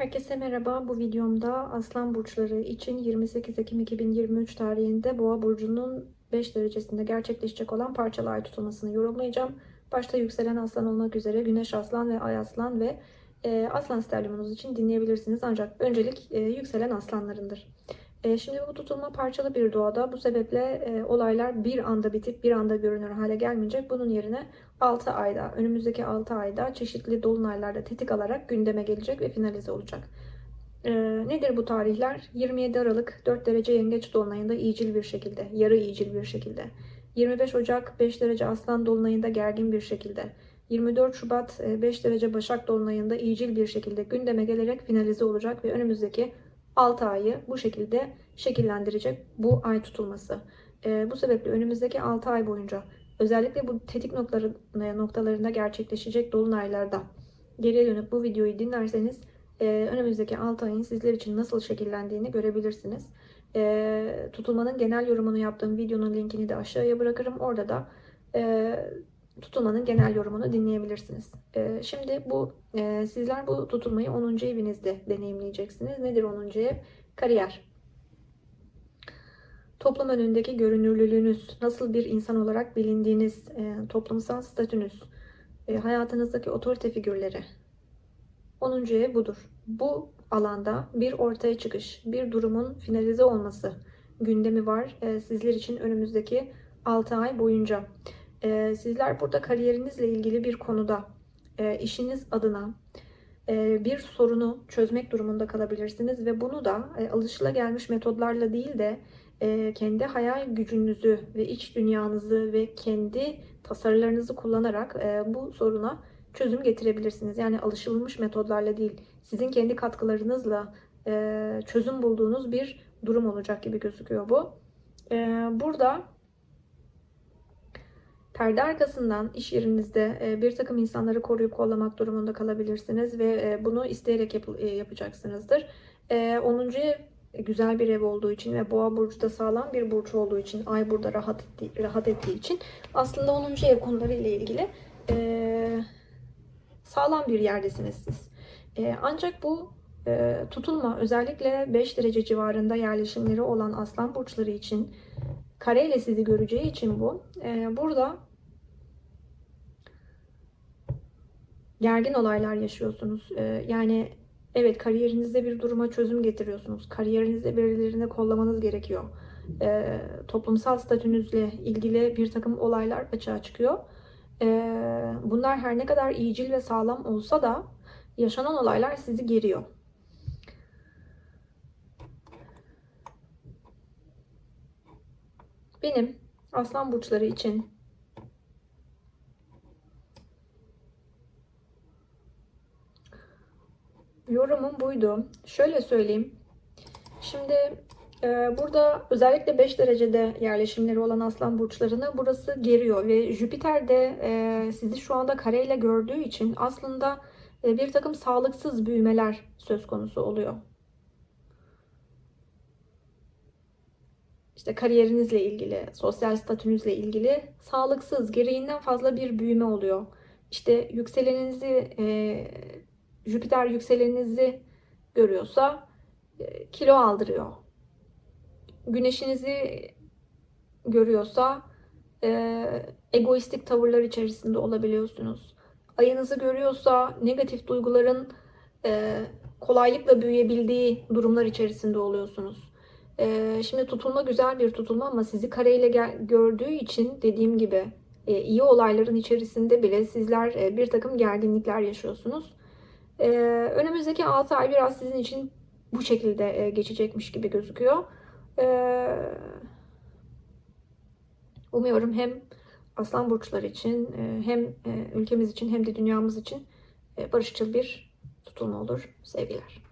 Herkese merhaba. Bu videomda Aslan Burçları için 28 Ekim 2023 tarihinde Boğa Burcu'nun 5 derecesinde gerçekleşecek olan parçalı ay tutulmasını yorumlayacağım. Başta yükselen aslan olmak üzere Güneş Aslan ve Ay Aslan ve e, Aslan sterlimonuz için dinleyebilirsiniz. Ancak öncelik e, yükselen aslanlarındır. E, şimdi bu tutulma parçalı bir doğada. Bu sebeple e, olaylar bir anda bitip bir anda görünür hale gelmeyecek. Bunun yerine 6 ayda, önümüzdeki 6 ayda çeşitli dolunaylarda tetik alarak gündeme gelecek ve finalize olacak. E, nedir bu tarihler? 27 Aralık 4 derece yengeç dolunayında iyicil bir şekilde, yarı iyicil bir şekilde. 25 Ocak 5 derece aslan dolunayında gergin bir şekilde. 24 Şubat 5 derece Başak Dolunay'ında iyicil bir şekilde gündeme gelerek finalize olacak ve önümüzdeki 6 ayı bu şekilde şekillendirecek bu ay tutulması. E, bu sebeple önümüzdeki 6 ay boyunca özellikle bu tetik noktaları, noktalarında gerçekleşecek dolunaylarda geriye dönüp bu videoyu dinlerseniz e, önümüzdeki 6 ayın sizler için nasıl şekillendiğini görebilirsiniz. E, tutulmanın genel yorumunu yaptığım videonun linkini de aşağıya bırakırım. Orada da e, tutulmanın genel yorumunu dinleyebilirsiniz. Ee, şimdi bu e, sizler bu tutulmayı 10. evinizde deneyimleyeceksiniz. Nedir 10. ev? Kariyer. Toplum önündeki görünürlülüğünüz, nasıl bir insan olarak bilindiğiniz, e, toplumsal statünüz, e, hayatınızdaki otorite figürleri. 10. ev budur. Bu alanda bir ortaya çıkış, bir durumun finalize olması gündemi var sizler için önümüzdeki 6 ay boyunca. E, sizler burada kariyerinizle ilgili bir konuda e, işiniz adına e, bir sorunu çözmek durumunda kalabilirsiniz ve bunu da e, alışılagelmiş metodlarla değil de e, kendi hayal gücünüzü ve iç dünyanızı ve kendi tasarılarınızı kullanarak e, bu soruna çözüm getirebilirsiniz. Yani alışılmış metodlarla değil, sizin kendi katkılarınızla e, çözüm bulduğunuz bir durum olacak gibi gözüküyor bu. E, burada Perde arkasından iş yerinizde e, bir takım insanları koruyup kollamak durumunda kalabilirsiniz ve e, bunu isteyerek yap e, yapacaksınızdır. 10. ev güzel bir ev olduğu için ve boğa burcu da sağlam bir burç olduğu için ay burada rahat ettiği, rahat ettiği için aslında 10. ev konuları ile ilgili sağlam bir yerdesiniz siz. Ancak bu tutulma özellikle 5 derece civarında yerleşimleri olan aslan burçları için kareyle sizi göreceği için bu. burada gergin olaylar yaşıyorsunuz. Ee, yani evet kariyerinizde bir duruma çözüm getiriyorsunuz. Kariyerinizde birilerini kollamanız gerekiyor. Ee, toplumsal statünüzle ilgili bir takım olaylar açığa çıkıyor. Ee, bunlar her ne kadar iyicil ve sağlam olsa da yaşanan olaylar sizi geriyor. Benim aslan burçları için yorumum buydu. Şöyle söyleyeyim. Şimdi e, burada özellikle 5 derecede yerleşimleri olan aslan burçlarını burası geriyor ve Jüpiter de e, sizi şu anda kareyle gördüğü için aslında e, bir takım sağlıksız büyümeler söz konusu oluyor. İşte kariyerinizle ilgili, sosyal statünüzle ilgili sağlıksız, gereğinden fazla bir büyüme oluyor. İşte yükseleninizi e, Jüpiter yükseleninizi görüyorsa e, kilo aldırıyor. Güneşinizi görüyorsa e, egoistik tavırlar içerisinde olabiliyorsunuz. Ayınızı görüyorsa negatif duyguların e, kolaylıkla büyüyebildiği durumlar içerisinde oluyorsunuz. E, şimdi tutulma güzel bir tutulma ama sizi kareyle gördüğü için dediğim gibi e, iyi olayların içerisinde bile sizler e, bir takım gerginlikler yaşıyorsunuz. Ee, önümüzdeki 6 ay biraz sizin için bu şekilde e, geçecekmiş gibi gözüküyor. Ee, umuyorum hem aslan burçları için e, hem e, ülkemiz için hem de dünyamız için barışçıl bir tutulma olur. Sevgiler.